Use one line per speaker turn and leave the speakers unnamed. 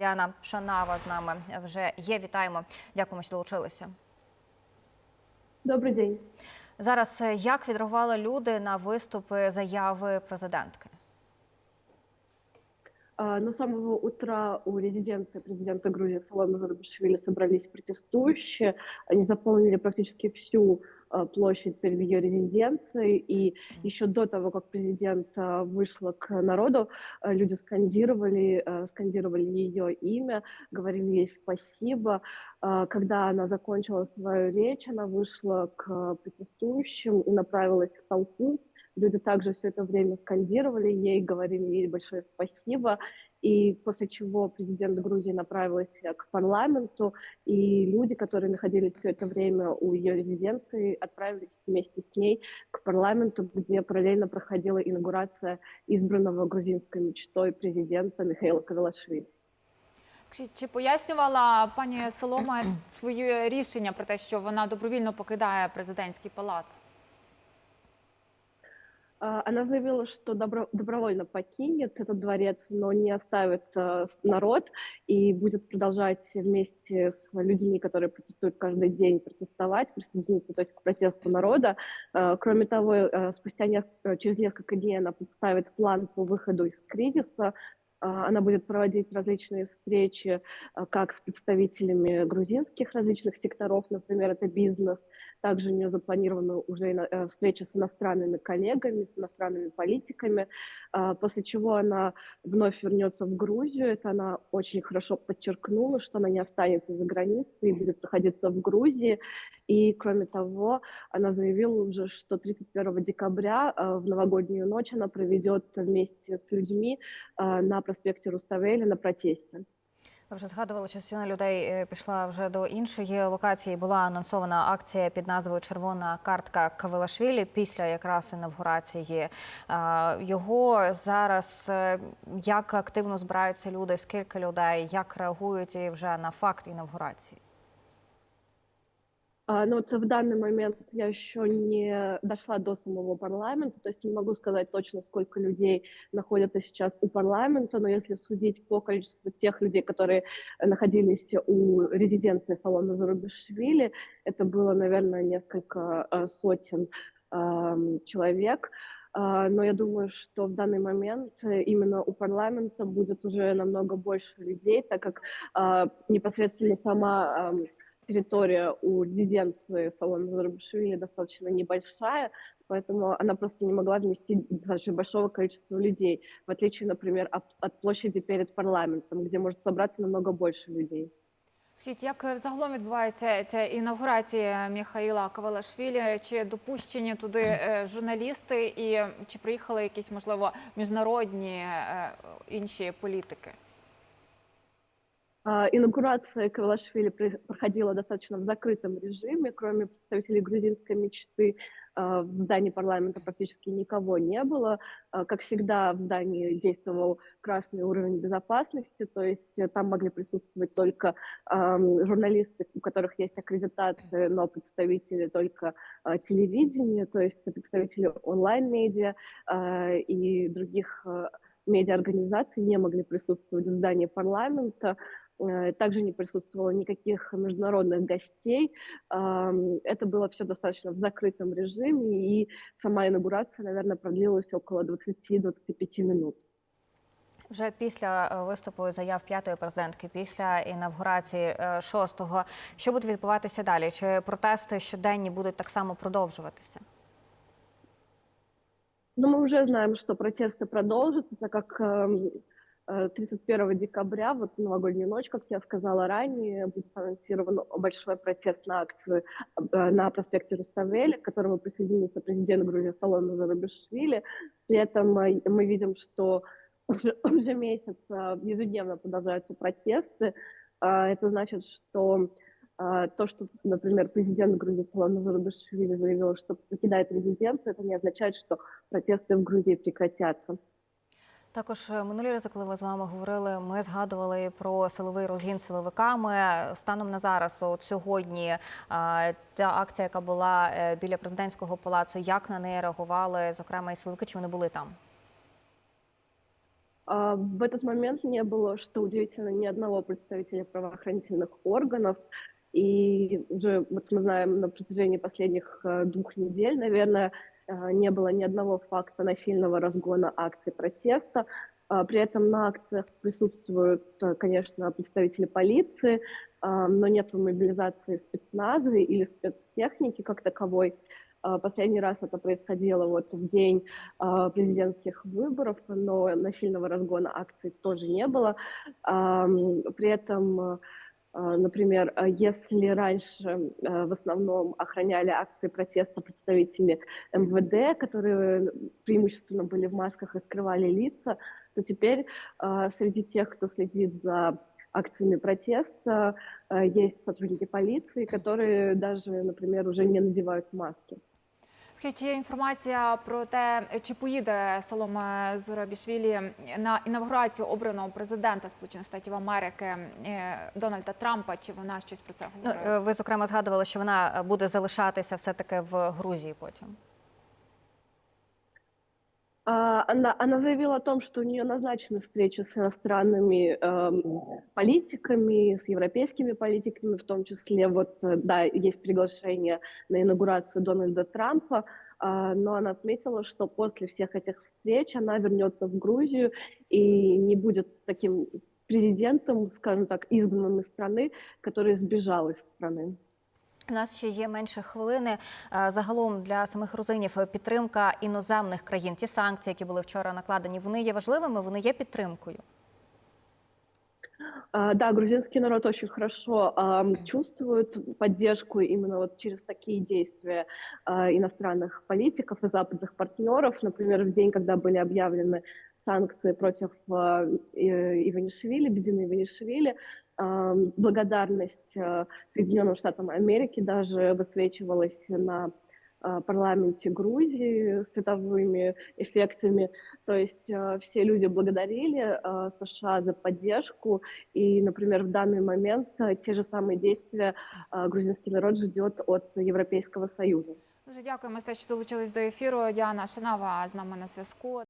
Діана Шанава з нами вже є. Вітаємо. Дякуємо, що долучилися.
Добрий день.
Зараз е, як відреагували люди на виступи заяви президентки?
Но с самого утра у резиденции президента Грузии Салона Зарубишвили собрались протестующие. Они заполнили практически всю площадь перед ее резиденцией. И еще до того, как президент а, вышла к народу, а, люди скандировали, скандировали ее имя, говорили ей спасибо. Когда она закончила свою речь, она вышла к протестующим и направилась к толпу Люди также все это время скандировали ей, говорили ей большое спасибо. И после чего президент Грузии направился к парламенту, и люди, которые находились все это время у ее резиденции, отправились вместе с ней к парламенту, где параллельно проходила инаугурация избранного грузинской мечтой президента Михаила Кавелашвили.
Скажіть, Чи пояснювала пані Солома своє рішення про те, що вона добровільно покидає президентський палац?
А, Она заявила, что добро- добровольно покинет этот дворец, но не оставит э, народ и будет продолжать вместе с людьми, которые протестуют каждый день, протестовать, присоединиться то есть, к протесту народа. Э, Кроме того, э, спустя неск- э, через несколько дней она представит план по выходу из кризиса. А, Она будет проводить различные встречи э, как с представителями грузинских различных секторов, например, это бизнес, также у нее запланирована уже э, встреча с иностранными коллегами, с иностранными политиками, а, после чего она вновь вернется в Грузию. Это она очень хорошо подчеркнула, что она не останется за границей и будет находиться в Грузии. И, кроме того, она заявила уже, что 31 декабря в новогоднюю ночь она проведет вместе с людьми на проспекте Руставелі на протесті.
Ви вже згадували, що частина людей е, пішла вже до іншої локації. Була анонсована акція під назвою Червона картка Кавелашвілі після якраз інавгурації. Його зараз е, як активно збираються люди, скільки людей, як реагують вже на факт інавгурації?
А, Ну, вот в данный момент я еще не дошла до самого парламента, то есть не могу сказать точно, сколько людей находятся сейчас у парламента, но если судить по количеству тех людей, которые находились у резиденции салона Зарубишвили, это было, наверное, несколько э, сотен ам, человек. А, Но я думаю, что в данный момент именно у парламента будет уже намного больше людей, так как а, непосредственно сама ам, территория у резиденции салона Зарубишвили достаточно небольшая, поэтому она просто не могла вместить достаточно большого количества людей, в отличие, например, от, от площади перед парламентом, где может собраться намного больше людей.
Скажіть, як загалом відбувається ця інаугурація Міхаїла Кавалашвілі? Чи допущені туди е, журналісти, і чи приїхали якісь можливо міжнародні е, інші політики?
А, Инаугурация Кавалашвили проходила достаточно в закрытом режиме, кроме представителей грузинской мечты. а, В здании парламента практически никого не было. А, Как всегда, в здании действовал красный уровень безопасности, то есть э, там могли присутствовать только журналисты, у которых есть аккредитация, но представители только телевидения, то есть представители онлайн-медиа и других а, медиаорганизаций не могли присутствовать в здании парламента. Э, Также не присутствовало никаких международных гостей. Ам, Это было все достаточно в закрытом режиме, и сама инаугурация, наверное, продлилась около 20-25 минут.
Вже після е, виступу і заяв п'ятої президентки, після інавгурації е, шостого, що буде відбуватися далі? Чи протести щоденні будуть так само продовжуватися?
Но мы уже знаем, что протесты продолжатся, так как эм, э, 31 декабря, вот новогоднюю ночь, как я сказала ранее, будет анонсирован большой протест на акции э, на проспекте Руставели, к которому присоединится президент Грузии Салон Зарубишвили. При этом э, мы видим, что уже, уже месяц э, ежедневно продолжаются протесты. Это значит, что то, что, например, президент Грузии Салон Зарубишвили заявил, что покидает резиденцию, это не означает, что протесты в Грузии прекратятся.
Також е, минулі рази, коли ми з вами говорили, ми згадували про силовий розгін силовиками. Станом на зараз, от сьогодні, е, та акція, яка була е, біля президентського палацу, як на неї реагували, зокрема, і силовики, чи вони були там?
А, В этот момент не было, что удивительно, ни одного представителя правоохранительных органов. И уже, вот мы знаем, на протяжении последних э, двух недель, наверное, э, не было ни одного факта насильного разгона акций протеста. А, При этом на акциях присутствуют, э, конечно, представители полиции, но нет мобилизации спецназа или спецтехники как таковой. Последний раз это происходило вот в день президентских выборов, но насильного разгона акций тоже не было. Ам, При этом, например, а, если раньше а, в основном охраняли акции протеста представители МВД, которые преимущественно были в масках и скрывали лица, то теперь а, среди тех, кто следит за акциями протеста, а, есть сотрудники полиции, которые даже, например, уже не надевают маски.
Чи є інформація про те, чи поїде Солома Зурабішвілі на інавгурацію обраного президента Сполучених Штатів Америки е, Дональда Трампа? Чи вона щось про це
Ну,
говорила?
Ну, ви зокрема згадували, що вона е, буде залишатися все таки в Грузії потім.
А, Она, она заявила о том, что у нее назначены встречи с иностранными эм, политиками, с европейскими политиками, в том числе, вот, э, да, есть приглашение на инаугурацию Дональда Трампа, а, но она отметила, что после всех этих встреч она вернется в Грузию и не будет таким президентом, скажем так, изгнанным из страны, который сбежал из страны.
У нас ще є менше хвилини. Е, Загалом для самих грузинів е, підтримка іноземних країн, ті санкції, які були вчора накладені, вони є важливими, вони є підтримкою.
А, Да, грузинский народ очень хорошо ам, чувствует поддержку именно вот через такие действия а, иностранных политиков и западных партнеров. Например, в день, когда были объявлены санкции против а, И- Иванишвили, Бедины Иванишвили, ам, благодарность а, Соединенным Штатам Америки даже высвечивалась на а, парламенте Грузии световыми эффектами. То есть а, все люди благодарили а, США за поддержку, и, например, в данный момент а, те же самые действия а, грузинский народ ждет от Европейского Союза.
Дуже дякуємо за те, що долучились до ефіру. Діана Шинава з нами на зв'язку.